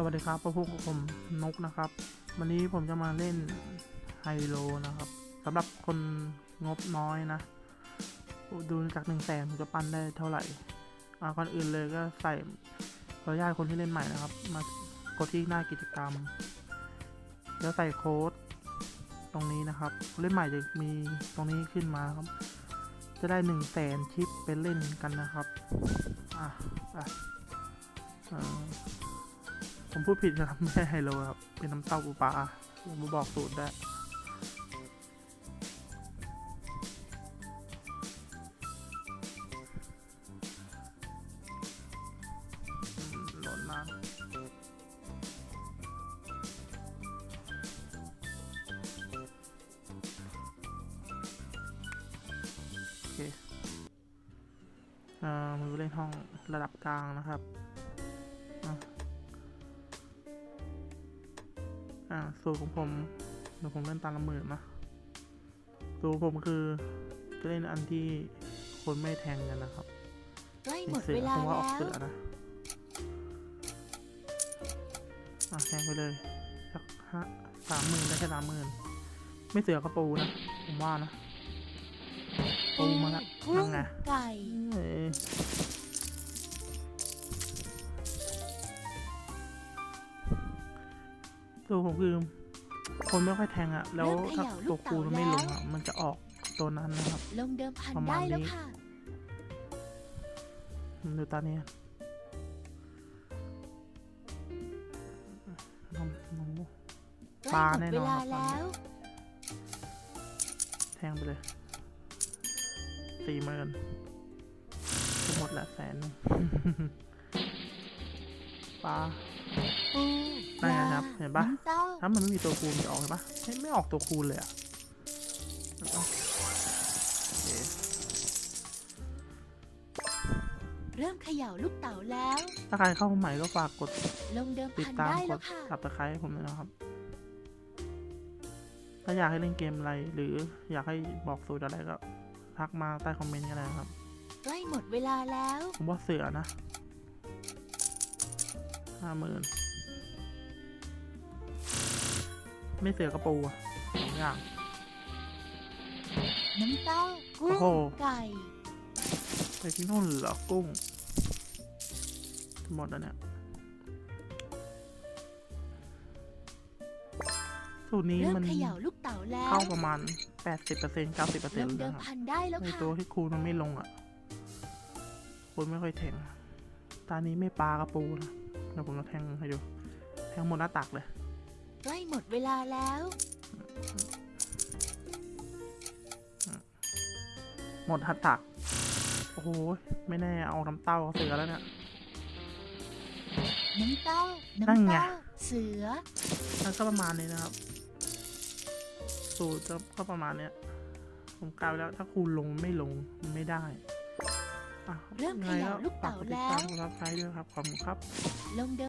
สวัสดีครับพบกับผมนกนะครับ วันนี้ผมจะมาเล่นไฮโลนะครับสำหรับคนงบน้อยนะ ดูจากหนึ่งแสนผมจะปั้นได้เท่าไหร่อ่าก่อนอื่นเลยก็ใส่ขออนุญาตคนที่เล่นใหม่นะครับ มากดที่หน้ากิจกรรม แล้วใส่โค้ดตรงนี้นะครับ เล่นใหม่จะมีตรงนี้ขึ้นมาครับ จะได้หนึ่งแสนชิปไปเล่นกันนะครับอะอะ ผมพูดผิดนะครับไม่ใช่ไฮโลครับ เป็นน้ำเต้าปูปลาผมบอกสูตรได้อืมหล่นน้ำโอเคอ่อมือเล่นห้องระดับกลางนะครับ สูตรของผมเดี๋ยวผมเล่นตามละหมื่นนะสูตรของผมคือจะเล่นอันที่คนไม่แทงกันนะครับใกล้หมมีดเสืเวอลาผมว่าออกแล้วเสือนะอะแทงไปเลยสักห้าสามหมื่นได้แค่สามหมื่นไม่เสือก็ปูนะผมว่านะปูมาละกุ้นั่งงไง ไก่เอ้ยสูตรผมคือคนไม่ค่อยแทงอะแล้วถ้าตัวคูณมันไม่ลงอะมันจะออกตัวนั้นนะครับ ลงเดิมพันประมาณได้แล้วนี้ค่ะดูตาเนี้ยน้องน้องใกปล้ลาหมดแน่เวนอนลาครับแล้วแทงไปเลยสี่หมื่นหมดละแสนหนึ่งปลาปู นั่นไงครับ เห็นปะน้ำเต้าถ้ามันไม่มีตัวคูณจะออกเห็นปะไม่ไม่ออกตัวคูณเลยอะเห็นปะโอเคเริ่มเขย่าลูกเต๋าแล้ว ถ้าใครเข้ามาใหม่ก็ฝากกดลงเดิมติดพันตามได้กแล้ดวค่ะสับตะไคร้ให้ผมด้วยนะครับ ถ้าอยากให้เล่นเกมอะไร หรืออยากให้บอกสูตรอะไรก็ทักมาใต้คอมเมนต์กันเลยนะครับใกล้หมดเวลาแล้ว ผมว่าเสือนะห้าหมื่น ไม่เสือกระปูอะสองอย่าง น้ำเต้ากุ้งโอ้โห ไก่ ไปที่นู่นเหรอกุ้งหมดแล้วเนี่ย สูตรนี้เริ่มมันเขย่าลูกเต๋าแล้วเข้าประมาณ 80% 90%ลงเดินะมครับพันได้แล้วในค่ะ ตัวที่คูณมันไม่ลงอะคูณไม่ค่อยแทง ตานี้ไม่ปลากระปูนะเดี๋ยวผมจะแทงให้ดู แทงหมดหน้าตักเลย ใกล้หมดเวลาแล้ว หมดหัตตัก โอ้โห ไม่แน่เอาน้ำเต้าเอาเสือแล้วเนี่ย น้ำเต้า นั่นน้ำไง เต้า เสือ แล้วก็ประมาณนี้นะครับ สูตรจะก็ประมาณเนี้ย ผมกล่าวไว้แล้วถ้าคูณลงไม่ลงมันไม่ได้อะเริ่มเขย่ายังไงลูกเต๋าฝกดติดตามแล้วกดซับสไครต์ด้วยครับ ขอบคุณครับ ลงเดิม